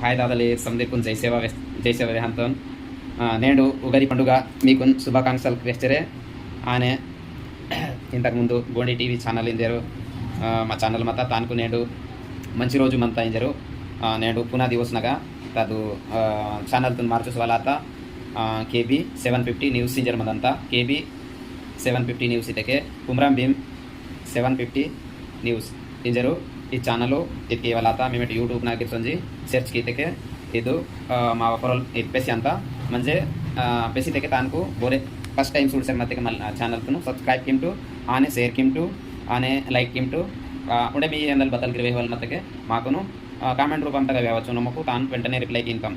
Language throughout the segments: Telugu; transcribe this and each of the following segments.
హాయ్ దాదలే సందీపున్ జైసేవ వెస్- జైసేవ వేహాంతం నేడు ఉగాది పండుగ మీకు శుభాకాంక్షలు క్రిస్టరే ఆనే ఇంతకుముందు గోండి టీవీ ఛానల్ ఇందారు మా ఛానల్ మత తానుకు నేడు మంచి రోజు మంత ఇంజరు నేడు పునా ದಿವಸ್ನಾಗ ಅದು ಚಾನಲ್ ತಂದು ಮಾರ್ಚಸ್ ವಾಲ ಆತ K B seven fifty news ಇಂಜರ್ ಮದಂತ K B seven fifty news ಇದಕ್ಕೆ Kumram Bheem seven fifty news ಇಂಜರು ಈ ಚಾನಲು ಇದಕ್ಕೆ ಇವಾಗ ಆತ ಮೇಮೆಟ್ ಯೂಟ್ಯೂಬ್ನಾಗ ಇರ್ತಂಜಿ ಸರ್ಚ್ ಕೀತಕ್ಕೆ ಇದು మా ఓవరాల్ పెసి అంతా మంచి పెసి తెకే తానుకు బోరే ఫస్ట్ టైం చూడసారు మధ్య మళ్ళీ ఛానల్కు సబ్స్క్రైబ్ కిమ్టు ఆనే షేర్ కిమ్టు ఆనే లైక్ కిమ్టు ఉండే మీ ఎందలు బతలు గిరివే వాళ్ళ మధ్యకే మాకును కామెంట్ రూపంతగా వేయవచ్చు నమ్మకు తాను వెంటనే రిప్లై ఇంకాం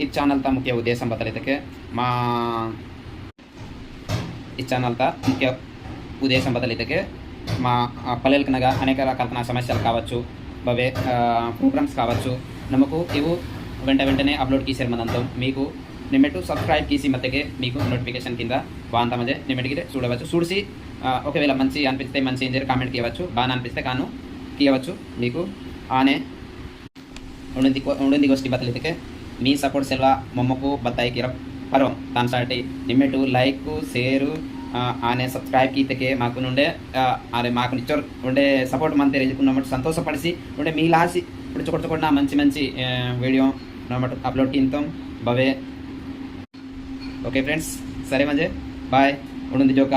ఈ ఛానల్ తా ముఖ్య ఉద్దేశం బతలైతే మా ఈ ఛానల్ తా ముఖ్య ఉద్దేశం బదలైతే మా పల్లెలకు నగా అనేక రకాల సమస్యలు కావచ్చు భవే ప్రోగ్రామ్స్ కావచ్చు నమ్మకు ಇವು వెంట వెంటనే అప్లోడ్ చేసారు ಮನಂತಂ మీకు నిమ్మటు సబ్స్క్రైబ్ చేసి మధ్యకే మీకు నోటిఫికేషన్ కింద బాంత మధ్య నిమ్మటికి చూడవచ్చు. చూసి ఒకవేళ మంచి అనిపిస్తే మంచి ఇంజర్ కామెంట్ చేయవచ్చు బాగా అనిపిస్తే కాను తీయవచ్చు మీకు ఆనే ఉండింది ఉండింది గోష్ఠి బతలితే మీ సపోర్ట్ సెల్వా మొమ్మకు బత్తాయి కిరప్ పర్వం దాని సాటి నిమ్మెటు లైక్ షేరు ఆనే సబ్స్క్రైబ్ కీతకే మాకు నుండే అరే మాకు నిచ్చోర్ ఉండే సపోర్ట్ మన తెలియకున్నమాట సంతోషపడిసి ఉండే మీ లాసి ఇప్పుడు చుకొట్టుకున్న మంచి మంచి వీడియో నమ్మట అప్లోడ్ కింతం. బవే ఓకే ఫ్రెండ్స్ సరే మంజే బాయ్. ఉండింది జోక.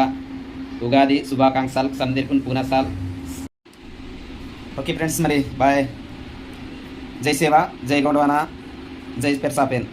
ఉగాది శుభాకాంక్షలు సందీర్పున్ పూనసాల్. ఓకే ఫ్రెండ్స్ మరి బాయ్. జై సేవ జై గౌడవానా జై పెర్సాపేన్.